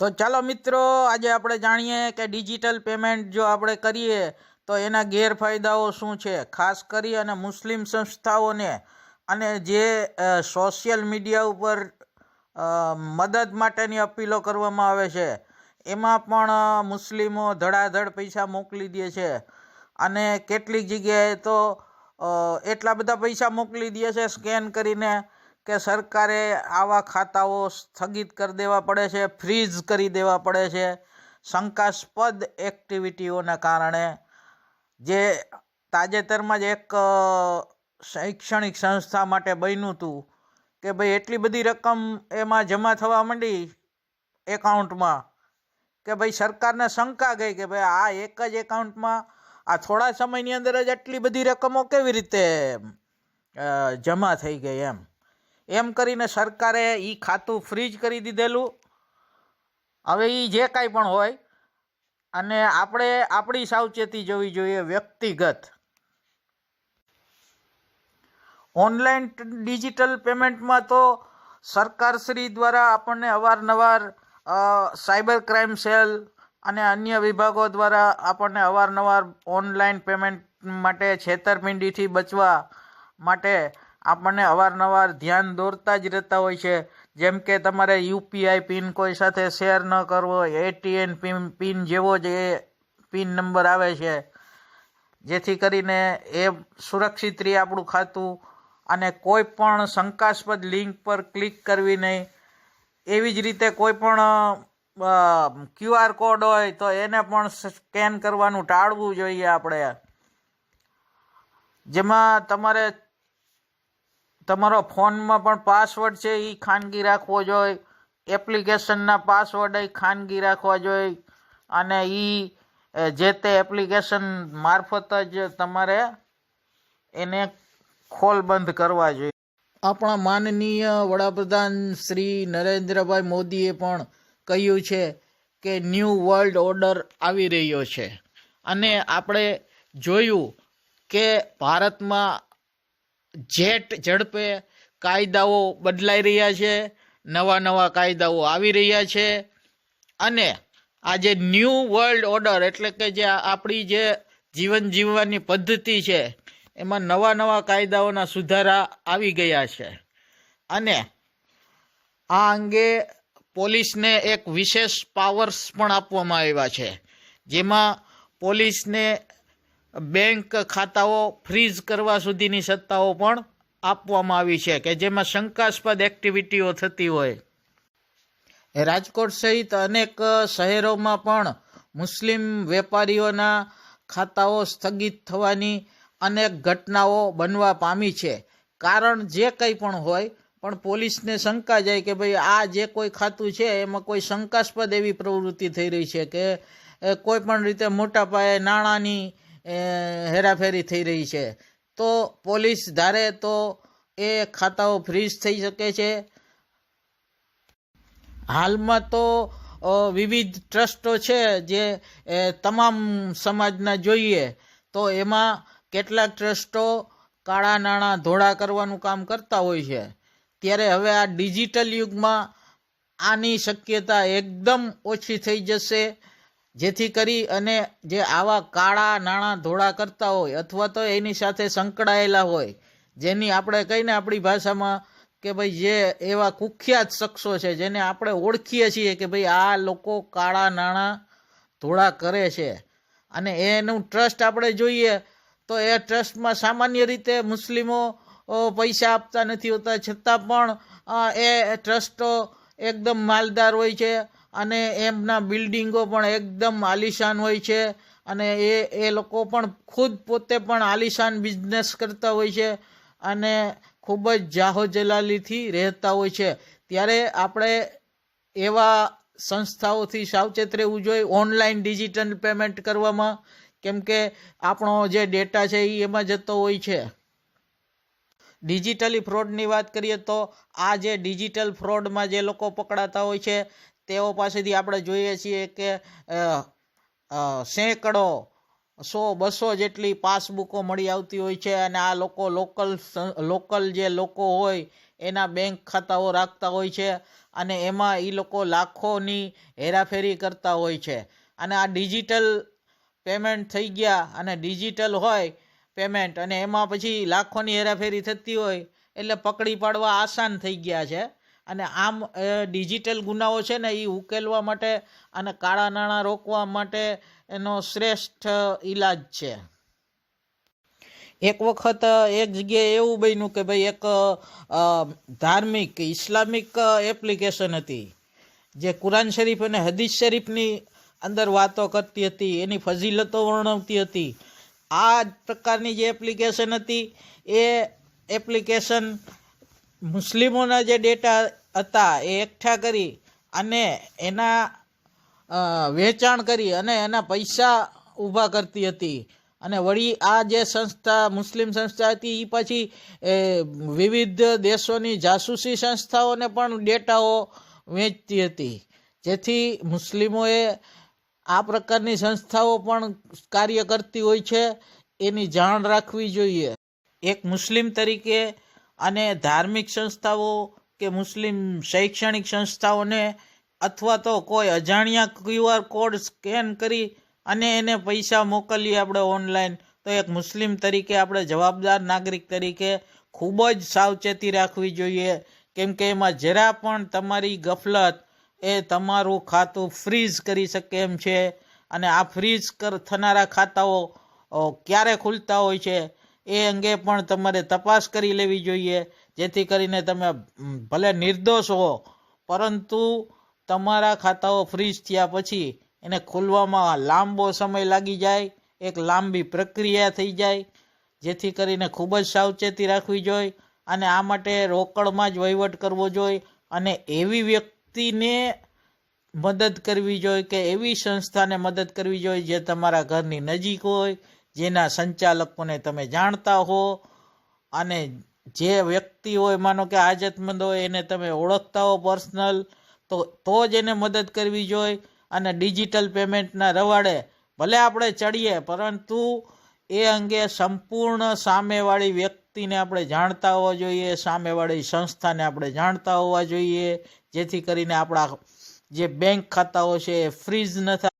તો ચાલો મિત્રો, આજે આપણે જાણીએ કે ડિજિટલ પેમેન્ટ જો આપણે કરીએ, તો એના ગેરફાયદાઓ શું છે? ખાસ કરી અને મુસ્લિમ સંસ્થાઓને અને જે સોશિયલ મીડિયા ઉપર મદદ માટેની અપીલો કરવામાં આવે છે, એમાં પણ મુસ્લિમો ધડાધડ પૈસા મોકલી દે છે, અને કેટલીક જગ્યાએ તો એટલા બધા પૈસા મોકલી દે છે સ્કેન કરીને કે સરકારે આવા ખાતાઓ સ્થગિત કરી દેવા પડે છે ફ્રીઝ કરી દેવા પડે છે. શંકાસ્પદ એક્ટિવિટીઓના કારણે જે તાજેતરમાં જ એક શૈક્ષણિક સંસ્થા માટે બન્યું હતું કે ભાઈ એટલી બધી રકમ એમાં જમા થવા માંડી એકાઉન્ટમાં કે ભાઈ સરકારને શંકા ગઈ કે ભાઈ આ એક જ એકાઉન્ટમાં આ થોડા સમયની અંદર જ આટલી બધી રકમો કેવી રીતે જમા થઈ ગઈ એમ. એમ કરીને સરકારે એ ખાતું ફ્રીજ કરી દીધેલું. હવે એ જે કાંઈ પણ હોય, અને આપણે આપણી સાવચેતી જોવી જોઈએ વ્યક્તિગત. ઓનલાઈન ડિજિટલ પેમેન્ટમાં તો સરકારશ્રી દ્વારા આપણને અવારનવાર સાયબર ક્રાઇમ સેલ અને અન્ય વિભાગો દ્વારા આપણને અવારનવાર ઓનલાઈન પેમેન્ટ માટે છેતરપિંડીથી બચવા માટે આપણને અવારનવાર ધ્યાન દોરતા જ રહેતા હોય છે. જેમ કે તમારે યુપીઆઈ પિન કોઈ સાથે શેર ન કરવો એટીએન પિન પિન જેવો જ એ પિન નંબર આવે છે. જેથી કરીને એ સુરક્ષિત રહે આપણું ખાતું અને કોઈ પણ શંકાસ્પદ લિંક પર ક્લિક કરવી નહીં. એવી જ રીતે કોઈ પણ ક્યુઆર કોડ હોય તો એને પણ સ્કેન કરવાનું ટાળવું જોઈએ આપણે. જેમાં તમારે તમારો ફોનમાં પણ પાસવર્ડ છે એ ખાનગી રાખવો જોઈએ એપ્લિકેશનના પાસવર્ડ એ ખાનગી રાખવા જોઈએ અને એ, જે તે એપ્લિકેશન મારફત જ તમારે એને ખોલ બંધ કરવા જોઈએ આપણા માનનીય વડાપ્રધાન શ્રી નરેન્દ્રભાઈ મોદીએ પણ કહ્યું છે કે ન્યૂ વર્લ્ડ ઓર્ડર આવી રહ્યો છે. અને આપણે જોયું કે ભારતમાં જેટ ઝડપે કાયદાઓ બદલાઈ રહ્યા છે, નવા નવા કાયદાઓ આવી રહ્યા છે અને આ જે ન્યૂ વર્લ્ડ ઓર્ડર એટલે કે જે આપણી જે જીવન જીવવાની પદ્ધતિ છે, એમાં નવા નવા કાયદાઓના સુધારા આવી ગયા છે. અને આ અંગે પોલીસને એક વિશેષ પાવર્સ પણ આપવામાં આવ્યા છે, જેમાં પોલીસને બેંક ખાતાઓ ફ્રીઝ કરવા સુધીની સત્તાઓ પણ આપવામાં આવી છે કે જેમાં શંકાસ્પદ એક્ટિવિટીઓ થતી હોય. રાજકોટ સહિત અનેક શહેરોમાં પણ મુસ્લિમ વેપારીઓના ખાતાઓ સ્થગિત થવાની અનેક ઘટનાઓ બનવા પામી છે. કારણ જે કંઈ પણ હોય, પણ પોલીસને શંકા જાય કે ભાઈ આ જે કોઈ ખાતું છે, એમાં કોઈ શંકાસ્પદ એવી પ્રવૃત્તિ થઈ રહી છે કે કોઈ પણ રીતે મોટા પાયે નાણાંની હેરાફેરી થઈ રહી છે. તો પોલીસ ધારે તો એ ખાતાઓ ફ્રીઝ થઈ શકે છે. હાલમાં તો વિવિધ ટ્રસ્ટો છે જે તમામ સમાજના જોઈએ. તો એમાં કેટલાક ટ્રસ્ટો કાળા નાણાં ધોળા કરવાનું કામ કરતા હોય છે. ત્યારે હવે આ ડિજિટલ યુગમાં આની શક્યતા એકદમ ઓછી થઈ જશે. જેથી કરી અને જે આવા કાળા નાણાં ધોળા કરતા હોય અથવા તો એની સાથે સંકળાયેલા હોય, જેની આપણે કહીને આપણી ભાષામાં કે ભાઈ જે એવા કુખ્યાત શખ્સો છે, જેને આપણે ઓળખીએ છીએ કે ભાઈ આ લોકો કાળા નાણાં ધોળા કરે છે. અને એનું ટ્રસ્ટ આપણે જોઈએ તો એ ટ્રસ્ટમાં સામાન્ય રીતે મુસ્લિમો પૈસા આપતા નથી હોતા. છતાં પણ એ ટ્રસ્ટો એકદમ માલદાર હોય છે. અને એમના બિલ્ડિંગો પણ એકદમ આલિશાન હોય છે અને એ એ લોકો પણ ખુદ પોતે પણ આલિશાન બિઝનેસ કરતા હોય છે અને ખૂબ જ જાહો જલાલીથી રહેતા હોય છે. ત્યારે આપણે એવા સંસ્થાઓથી સાવચેત રહેવું જોઈએ ઓનલાઈન ડિજિટલ પેમેન્ટ કરવામાં, કેમ કે આપણો જે ડેટા છે એ એમાં જતો હોય છે. ડિજિટલી ફ્રોડની વાત કરીએ તો આ જે ડિજિટલ ફ્રોડમાં જે લોકો પકડાતા હોય છે તેઓ પાસેથી આપણે જોઈએ છીએ કે સેંકડો, સો, બસો જેટલી પાસબુકો મળી આવતી હોય છે અને આ લોકો લોકલ લોકલ જે લોકો હોય એના બેંક ખાતાઓ રાખતા હોય છે અને એમાં એ લોકો લાખોની હેરાફેરી કરતા હોય છે. અને આ ડિજિટલ પેમેન્ટ થઈ ગયા અને ડિજિટલ હોય પેમેન્ટ અને એમાં પછી લાખોની હેરાફેરી થતી હોય એટલે પકડી પાડવા આસાન થઈ ગયા છે. અને આમ ડિજિટલ ગુનાઓ છે ને એ ઉકેલવા માટે અને કાળા નાણાં રોકવા માટે એનો શ્રેષ્ઠ ઈલાજ છે. એક વખત એક જગ્યાએ એવું બન્યું કે ભાઈ એક ધાર્મિક, ઇસ્લામિક એપ્લિકેશન હતી, જે કુરાન શરીફ અને હદીસ શરીફની અંદર વાતો કરતી હતી, એની ફજીલતો વર્ણવતી હતી. આ પ્રકારની જે એપ્લિકેશન હતી, એ એપ્લિકેશન મુસ્લિમોના જે ડેટા હતા એ એકઠા કરી અને એના વેચાણ કરી અને એના પૈસા ઊભા કરતી હતી. અને વળી આ જે સંસ્થા, મુસ્લિમ સંસ્થા હતી એ પછી વિવિધ દેશોની જાસૂસી સંસ્થાઓને પણ ડેટાઓ વેચતી હતી. જેથી મુસ્લિમોએ આ પ્રકારની સંસ્થાઓ પણ કાર્ય કરતી હોય છે, એની જાણ રાખવી જોઈએ. એક મુસ્લિમ તરીકે અને ધાર્મિક સંસ્થાઓ કે મુસ્લિમ શૈક્ષણિક સંસ્થાઓને અથવા તો કોઈ અજાણ્યા ક્યુઆર કોડ સ્કેન કરી અને એને પૈસા મોકલીએ આપણે ઓનલાઈન, તો એક મુસ્લિમ તરીકે આપણે જવાબદાર નાગરિક તરીકે ખૂબ જ સાવચેતી રાખવી જોઈએ. કેમ કે એમાં જરા પણ તમારી ગફલત એ તમારું ખાતું ફ્રીઝ કરી શકે એમ છે. અને આ ફ્રીઝ કર, થનારા ખાતાઓ ક્યારે ખુલતા હોય છે? એ અંગે પણ તમારે તપાસ કરી લેવી જોઈએ, જેથી કરીને તમે ભલે નિર્દોષ હો, પરંતુ તમારા ખાતાઓ ફ્રીઝ થયા પછી એને ખોલવામાં લાંબો સમય લાગી જાય, એક લાંબી પ્રક્રિયા થઈ જાય, જેથી કરીને ખૂબ જ સાવચેતી રાખવી જોઈએ અને આ માટે રોકડમાં જ વહીવટ કરવો જોઈએ અને એવી વ્યક્તિને મદદ કરવી જોઈએ કે એવી સંસ્થાને મદદ કરવી જોઈએ જે તમારા ઘરની નજીક હોય જેના સંચાલકોને તમે જાણતા હો અને જે વ્યક્તિ હોય, માનો કે હાજતમંદ હોય, એને તમે ઓળખતા હો પર્સનલ, તો તો જ એને મદદ કરવી જોઈએ અને ડિજિટલ પેમેન્ટના રવાડે ભલે આપણે ચડીએ, પરંતુ એ અંગે સંપૂર્ણ સામેવાળી વ્યક્તિને આપણે જાણતા હોવા જોઈએ, સામેવાળી સંસ્થાને આપણે જાણતા હોવા જોઈએ, જેથી કરીને આપણા જે બેંક ખાતાઓ છે એ ફ્રીઝ ન થાય.